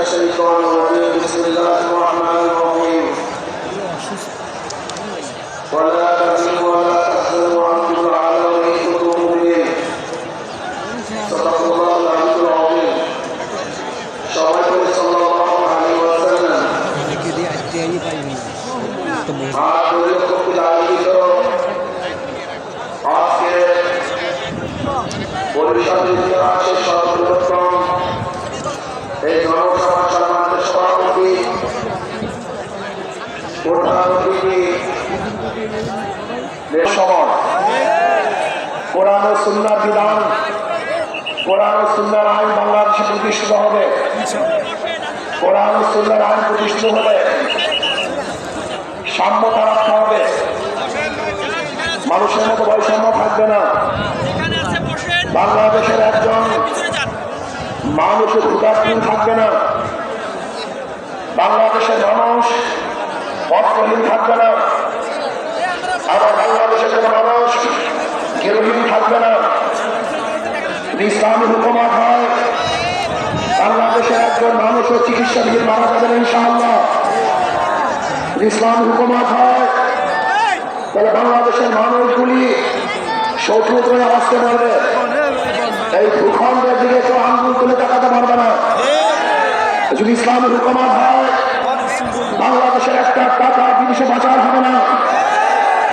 الشيطان الرجيم. بسم الله الرحمن الرحيم. ولا تزن ولا تحزن وأنتم على وليكم مؤمنين صدق الله العلي العظيم. شرعته صلى الله عليه وسلم. आप लोग को कुदाली करो आपके बोलिशा ও সুন্নার বিধান। কোরআন ও সুন্নার আইন বাংলাদেশে প্রতিষ্ঠিত হবে। কোরআন ও সুন্নার আইন প্রতিষ্ঠিত হলে সাম্যতা রাখতে হবে। মানুষের মতো বৈষম্য থাকবে না। বাংলাদেশের একজন মানুষের উদাসীন থাকবে না। বাংলাদেশের মানুষ অর্থহীন থাকবে না। আবার বাংলাদেশের কোনো মানুষ গেরুহীন থাকবে না যদি ইসলামী হুকুমাত হয়। বাংলাদেশের একজন মানুষও চিকিৎসা দিয়ে মারা যাবেন ইনশাআল্লাহ। ইসলামী হুকুমাত হয়। তাহলে বাংলাদেশের মানুষগুলি শত্রু করে আসতে পারবে। এই ভূখণ্ডের দিকে কেউ আঙ্গুল তুলে দেখাতে পারবে না। যদি ইসলামের হুকুমাত হয়, বাংলাদেশের একটা টাকা বিদেশে বাঁচার হবে না।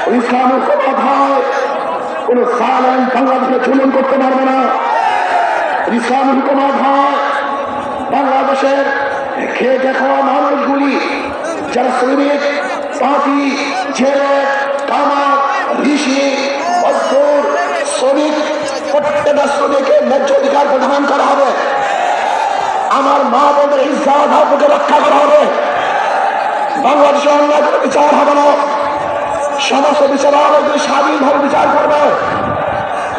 যদি ইসলামের হুকুমাত হয়, কোন সালেন বাংলাদেশে চলন করতে পারবে না। ইসলামের হুকুমাত হয় বাংলাদেশের খেয়ে দেখা মানুষগুলি যারা শ্রমিক পাতি ছেলে কামার ঋষি মজদুর শ্রমিক প্রত্যেকটা শ্রমিকের ন্যায্য অধিকার প্রদান করা হবে। আমার মা বোনের ইজ্জাত হককে রক্ষা করা হবে। বাংলাদেশে অন্যায় কোনো বিচার হবে না। সমস্ত বিচারালয়গুলি স্বাধীনভাবে বিচার করবে।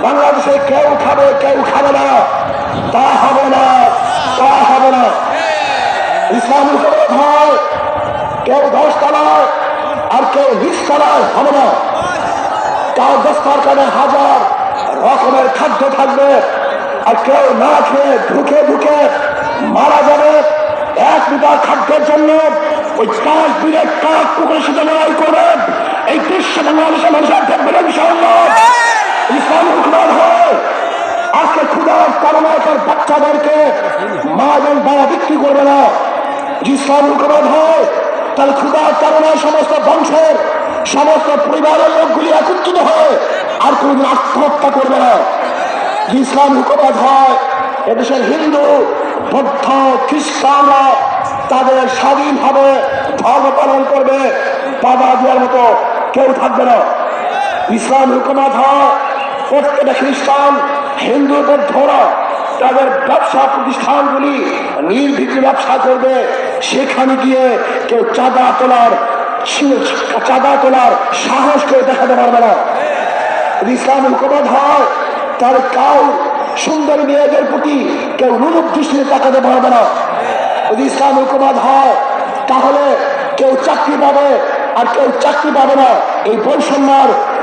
বাংলাদেশে কেউ খাবে কেউ খাবে না। তা হবে না, তা হবে না। ইসলামের উপরে হয় কেউ দশ তলায় আর কেউ বিশ তলায় হবে না। তার দস্তার কানে হাজার রকমের খাদ্য থাকবে আর কেউ না খেয়ে ঢুকে ঢুকে মারা যাবে। এক মিটার খাদ্যের জন্য ওই পাঁচ দিনের কাক কুকুরের সাথে লড়াই করবেন এই বিশ্ব বাংলাদেশের মানুষের দেখবেন ইনশাআল্লাহ। ইসলাম হয়। আজকে ক্ষুদার কারণে তার বাচ্চাদেরকে মা এবং বাবা বিক্রি করবে না। ইসলাম হুকুমান হয়, তাহলে ক্ষুদার কারণে সমস্ত বংশের, সমস্ত পরিবারের লোকগুলি একত্রিত হয় আর কোনদিন আত্মহত্যা করবে না। ইসলাম হুকুমত হয়, এদেশের হিন্দু, বৌদ্ধ, খ্রিস্টানরা তাদের স্বাধীনভাবে ধর্ম পালন করবে, বাধা দেওয়ার মতো কেউ থাকবে না। ইসলাম হুকুমত হয়, প্রত্যেকটা খ্রিস্টান হিন্দু বৌদ্ধরা তাদের ব্যবসা প্রতিষ্ঠানগুলি নির্ভীতি ব্যবসা করবে। সেখানে গিয়ে কেউ চাঁদা তোলার চাঁদা তোলার সাহস কেউ দেখাতে পারবে না। ইসলাম হুকুমত হয় তার কাউ সুন্দর মেয়েদের প্রতি কেউ রূপ দৃষ্টিতে তাকাতে পারবে না। যদি ইসলাম হুকুমত হয়, তাহলে কেউ চাকরি পাবে আর কেউ চাকরি পাবে না। এই বৈষম্য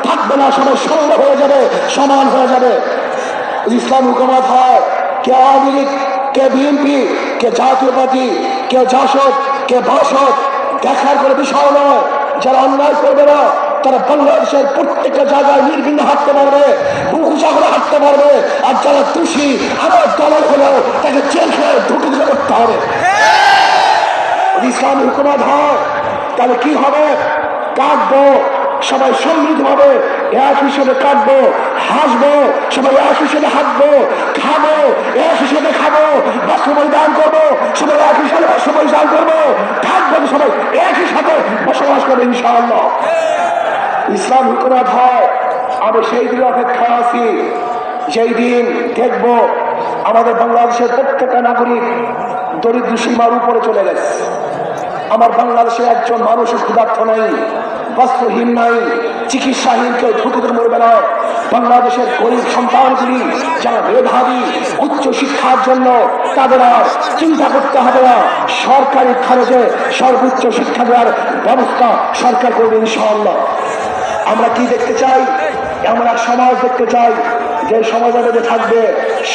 থাকবে না, সবাই সঙ্গ হয়ে যাবে, সমান হয়ে যাবে। ইসলাম হুকুমত হয় কে আওয়ামী লীগ, কে বিএনপি, কে জাতীয় কে জাসদ, কে বাসদ, দেখার কোনো বিষয় নয়। যারা অন্যায় করবে না, তারা বাংলাদেশের প্রত্যেকটা জায়গায় নির্বিঘ্ন হাঁটতে পারবে বুকুচা করে হাঁটতে পারবে, আর যারা দোষী, আমার দলের হলেও তাকে জেল খেয়ে ঢুকে করতে হবে। ইসলাম হুকুমত হয়, তাহলে কি হবে? কাটবো সবাই সমৃদ্ধভাবে এক হিসেবে কাটবো, হাসবো, সবাই এক হিসেবে হাঁটবো, খাব, এক হিসেবে খাব বা বাস্তবায় দান করব, সবাই এক হিসাবে বাস্তবায় দান করব, থাকব সবাই একই সাথে বসবাস করব ইনশাআল্লাহ। ইসলাম হুকুমত হয়, আমি সেই দিন অপেক্ষা আছি, যেই দিন দেখব আমাদের বাংলাদেশের প্রত্যেকটা নাগরিক দরিদ্র সীমার উপরে চলে গেছে। আমার বাংলাদেশে একজন মানুষ ক্ষুধার্থ নেই। বস্ত্রহীন নাই চিকিৎসাহীন কেউ ঢুকুতে মরবে না। বাংলাদেশের গরিব সন্তানগুলি, যারা মেধাবী, উচ্চ শিক্ষার জন্য তাদের চিন্তা করতে হবে না। সরকারি খরচে সর্বোচ্চ শিক্ষা দেওয়ার ব্যবস্থা সরকার করবে ইনশাআল্লাহ। আমরা কি দেখতে চাই? এমন এক সমাজ দেখতে চাই, যে সমাজের মধ্যে থাকবে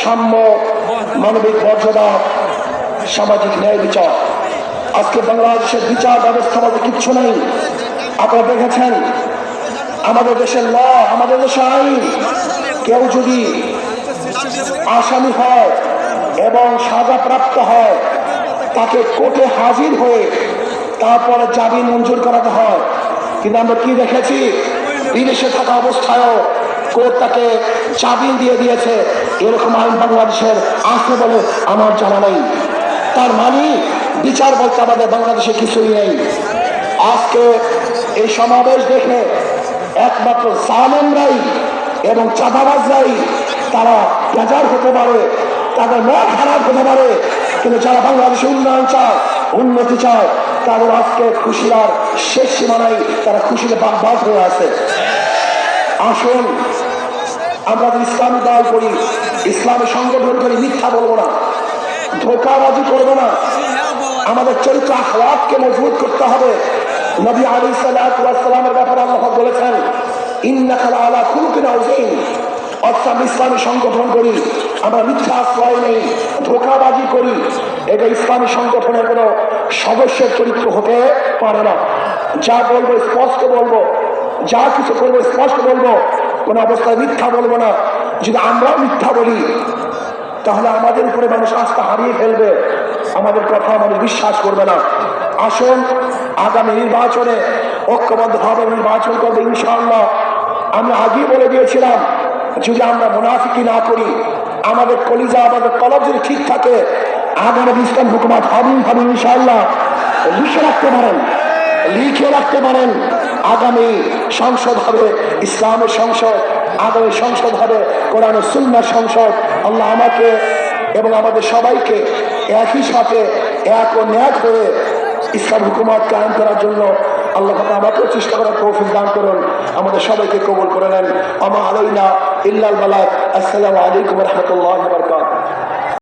সাম্য, মানবিক মর্যাদা, সামাজিক ন্যায় বিচার। আজকে বাংলাদেশের বিচার ব্যবস্থা মধ্যে কিচ্ছু নেই। আপনারা দেখেছেন? আমাদের দেশের ল, আমাদের দেশের আইন। কেউ যদি আসামি হয় এবং সাজাপ্রাপ্ত হয়, তাকে কোর্টে হাজির হয়ে তারপরে জামিন মঞ্জুর করাতে হয়। কিন্তু আমরা কি দেখেছি? বিদেশে থাকা অবস্থায়ও কোর্ট তাকে জামিন দিয়ে দিয়েছে। এরকম আইন বাংলাদেশের আসবে বলে আমার জানা নেই। তার মানে বিচার বলতে আমাদের বাংলাদেশে কিছুই নেই। আজকে এই সমাবেশ দেখে একমাত্র জালেমরাই এবং চাঁদাবাজরাই তারা বেজার হতে পারে, তাদের মন খারাপ হতে পারে। কিন্তু যারা বাংলাদেশে উন্নয়ন চায়, উন্নতি চায়, তাদের আজকে খুশিয়ার শেষ সীমানায় তারা খুশিতে বাদ হয়ে আছে। আসুন, আমরা যদি ইসলামী দল করি, ইসলামী সংগঠন করি, মিথ্যা বলব না, ধোকাবাজি করব না। আমাদের চরিত্র আখলাককে মজবুত করতে হবে। নবী আলী সাল্লামের ব্যাপারে আল্লাহ বলেছেন ইন্নাকালা আমরা সংগঠন করি, আমরা মিথ্যা নেই করি। এটা সংগঠনের কোনো সদস্যের চরিত্র হতে পারে না। যা বলব স্পষ্ট বলব, যা কিছু করব স্পষ্ট বলব, কোনো অবস্থায় মিথ্যা বলব না। যদি আমরাও মিথ্যা বলি, তাহলে আমাদের উপরে মানুষ আস্থা হারিয়ে ফেলবে, আমাদের কথা মানুষ বিশ্বাস করবে না। আসুন, আগামী নির্বাচনে ঐক্যবদ্ধভাবে নির্বাচন করবে ইনশাআল্লাহ। আমি আগেই বলে দিয়েছিলাম, যদি আমরা মুনাফিকি না করি, আমাদের কলিজা, আমাদের কলব যদি ঠিক থাকে, আগামী ইসলাম হুকুমাত হবেই হবে ইনশাআল্লাহ। লিখে রাখতে পারেন, লিখে রাখতে পারেন, আগামী সংসদ হবে, ইসলামের সংসদ, আগামী সংসদ হবে, কোরআন সুন্নার সংসদ। আল্লাহ আমাকে এবং আমাদের সবাইকে একই সাথে এক ও ন্যাক হয়ে ইসলাম হুকুমাত কায়েম করার জন্য আল্লাহ আমাকেও চেষ্টা করার তৌফিক দান করুন। আমাদের সবাইকে কবুল করে নেন। আমা আলাইনা ইল্লাল বালাক আসসালামু আলাইকুম রহমতুল্লাহ বরকাত